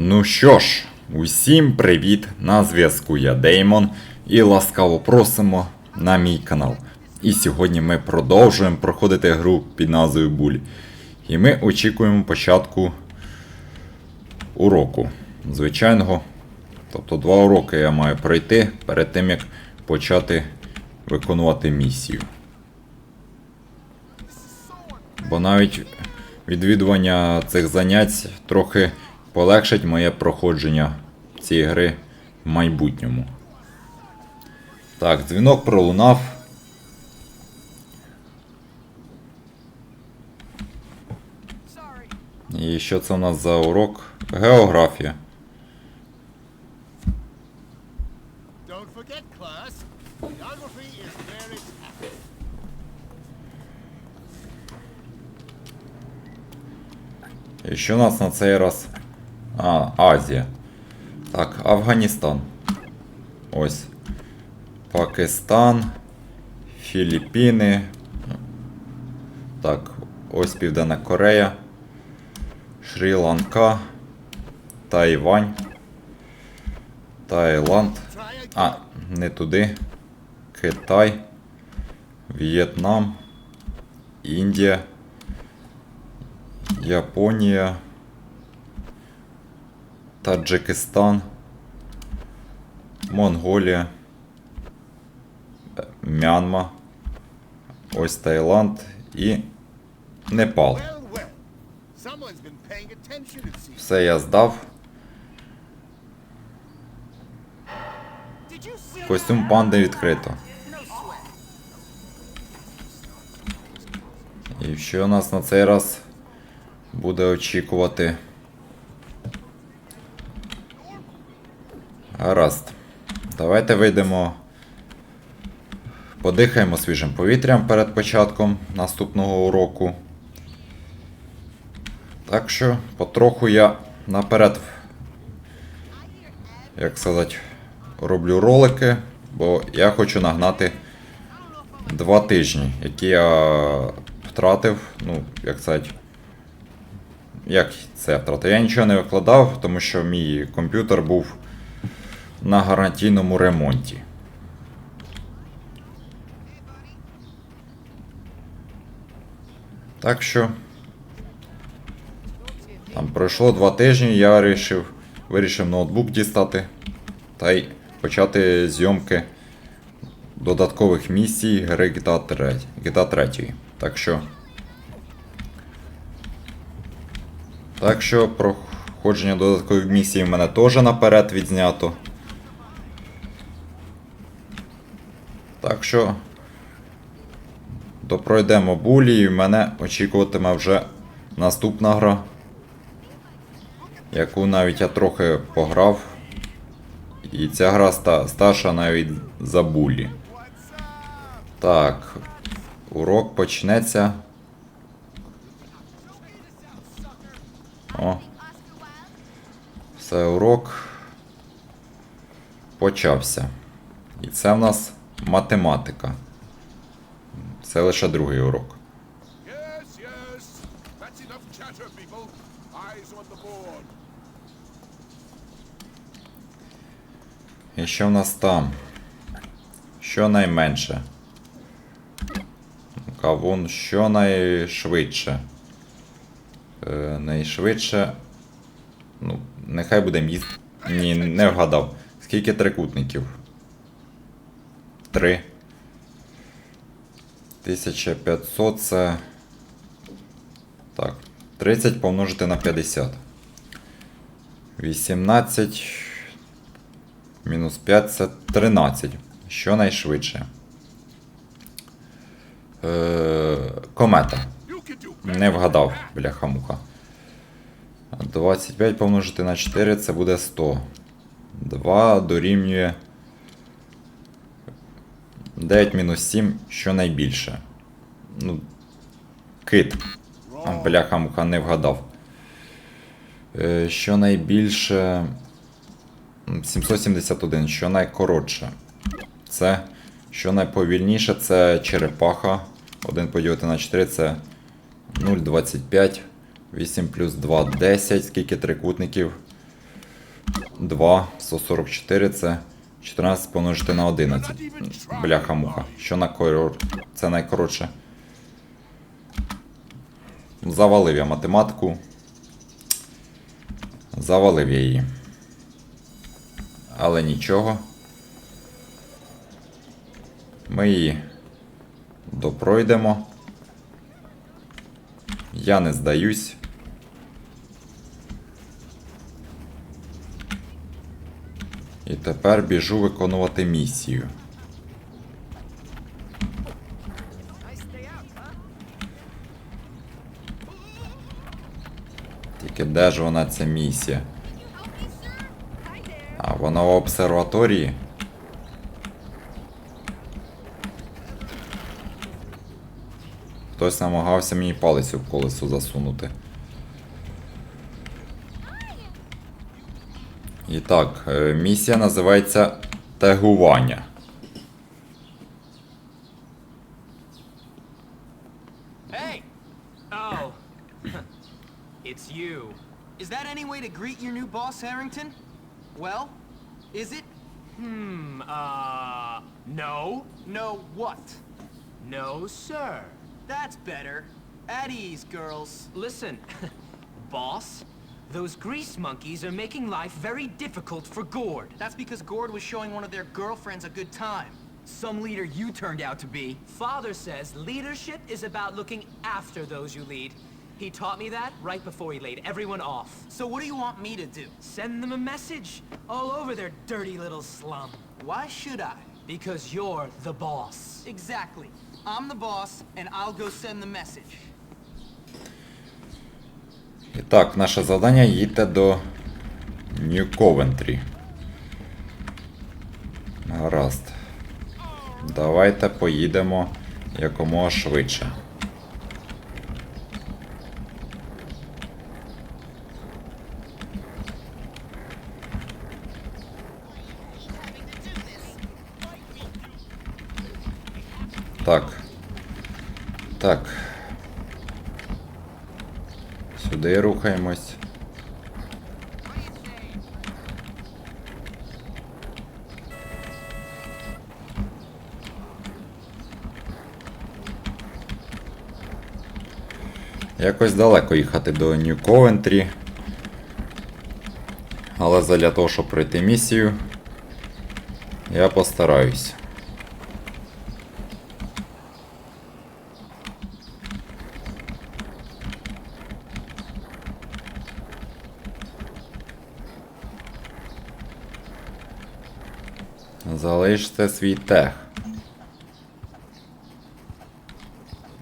Ну що ж, усім привіт! На зв'язку я Деймон і ласкаво просимо на мій канал. І сьогодні ми продовжуємо проходити гру під назвою Буль. І ми очікуємо початку уроку. Звичайного. Тобто два уроки я маю пройти перед тим, як почати виконувати місію. Бо навіть відвідування цих занять трохи полегшить моє проходження цієї гри в майбутньому. Так, дзвінок пролунав. І що це у нас за урок? Географія. І що у нас на цей раз? А, Азія. Так, Афганістан. Ось. Пакистан. Філіппіни. Так, ось Південна Корея. Шрі-Ланка. Тайвань. Таїланд. А, не туди. Китай. В'єтнам. Індія. Японія. Таджикистан. Монголія. Мянма. Ось Таїланд і Непал. Все я здав. Костюм панди відкрито. І що нас на цей раз буде очікувати? Гаразд. Давайте вийдемо. Подихаємо свіжим повітрям перед початком наступного уроку. Так що, потроху я наперед, як сказати, роблю ролики, бо я хочу нагнати два тижні, які я втратив, ну, як сказати, як це втратив? Я нічого не викладав, тому що мій комп'ютер був на гарантійному ремонті. Так що. Там пройшло два тижні, я вирішив, вирішив ноутбук дістати та й почати зйомки додаткових місій гри GTA 3. GTA 3. Так що. Так що проходження додаткових місій в мене теж наперед відзнято. Так що. Допройдемо булі і мене очікуватиме вже наступна гра. Яку навіть я трохи пограв. І ця гра ста- старша навіть за булі. Так. Урок почнеться. О. Все, урок почався. І це в нас математика. Це лише другий урок. І що в нас там? Що найменше? Кавун, що найшвидше? Е, найшвидше. Ну, нехай буде міст. Ні, не вгадав. Скільки трикутників? Три. 1500 це. Так. 30 помножити на 50. 18. Мінус 5 це 13. Що найшвидше? Е, комета. Не вгадав, бляха-муха. 25 помножити на 4 це буде 100. 2 дорівнює 9 мінус 7, що найбільше. Ну, кит. А, Бляха-муха не вгадав. Е, Що найбільше. 771, що найкоротше. Це. Що найповільніше, це черепаха. 1 поділити на 4 це 0,25. 8 плюс 2 10. Скільки трикутників? 2, 144 це 14 помножити на 11. Бляха-муха. Що на корор? Це найкоротше. Завалив я математику. Завалив я її. Але нічого. Ми її допройдемо. Я не здаюсь. Тепер біжу виконувати місію. Тільки де ж вона ця місія? А вона в обсерваторії. Хтось намагався мені палець в колесо засунути. І так, е, місія називається тегування. Hey! Oh. it's you. Is that any way to greet your new boss, Harrington? Well, is it? Hmm, uh. No. No, what? No, sir. That's better. At ease, girls. Listen, boss, those grease monkeys are making life very difficult for Gord. That's because Gord was showing one of their girlfriends a good time. Some leader you turned out to be. Father says leadership is about looking after those you lead. He taught me that right before he laid everyone off. So what do you want me to do? Send them a message all over their dirty little slum. Why should I? Because you're the boss. Exactly. I'm the boss, and I'll go send the message. І так, наше завдання їдьте до Нью Ковентрі. Гаразд. Давайте поїдемо якомога швидше. Так. Так. Сюди рухаємось. Якось далеко їхати до Нью Ковентрі. Але задля того, щоб пройти місію, я постараюсь. Залиште свій тех.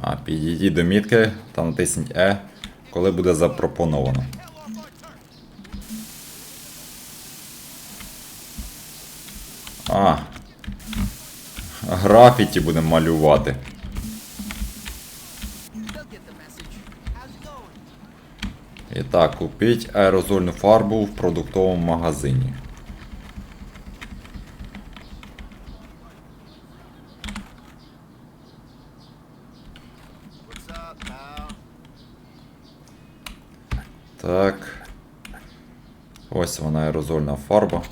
А, підійдіть до мітки та натисніть E, коли буде запропоновано. А. Графіті будемо малювати. І так, купіть аерозольну фарбу в продуктовому магазині. Так. Ось вона аерозольна фарба.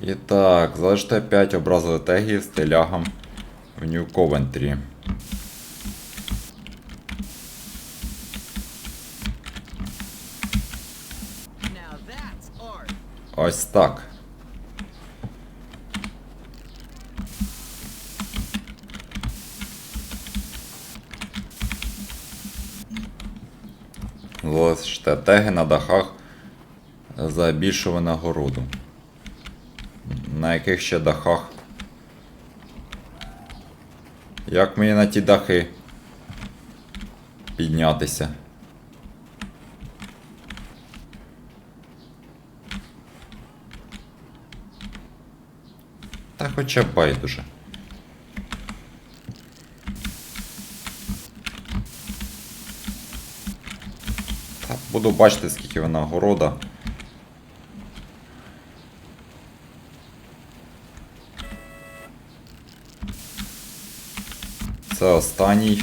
І так, залиште 5 образових тегів в Нью Ковентрі. Now that's art. Ось так. Залиште теги на дахах за більшу винагороду. На яких ще дахах? Як мені на ті дахи піднятися? Та хоча б байдуже. Буду бачити, скільки вона города. Це останній.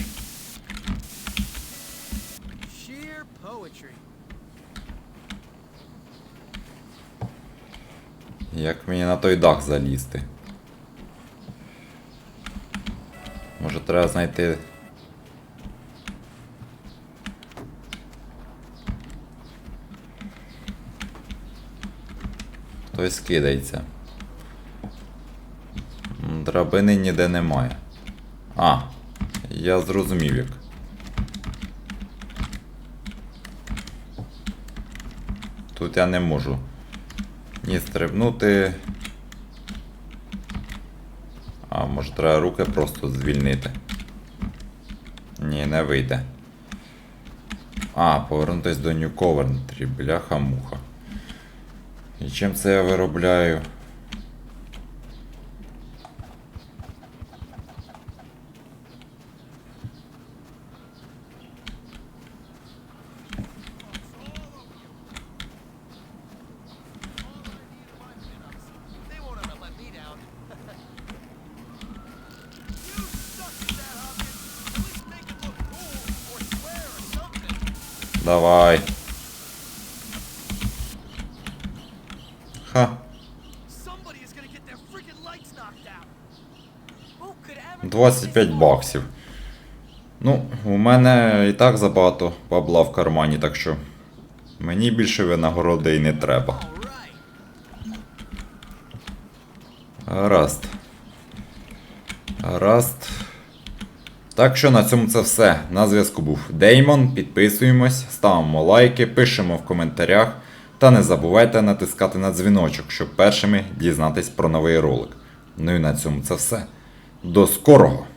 Як мені на той дах залізти? Може треба знайти Хтось кидається. Драбини ніде немає. А, я зрозумів як. Тут я не можу ні стрибнути. А, може треба руки просто звільнити. Ні, не вийде. А, повернутись до Coventry, бляха-муха. І чим це я виробляю? They 25 баксів. Ну, у мене і так забагато бабла в кармані, так що мені більше винагороди і не треба. Гаразд. Гаразд. Так що на цьому це все. На зв'язку був Деймон. Підписуємось, ставимо лайки, пишемо в коментарях. Та не забувайте натискати на дзвіночок, щоб першими дізнатись про новий ролик. Ну і на цьому це все. До скорого!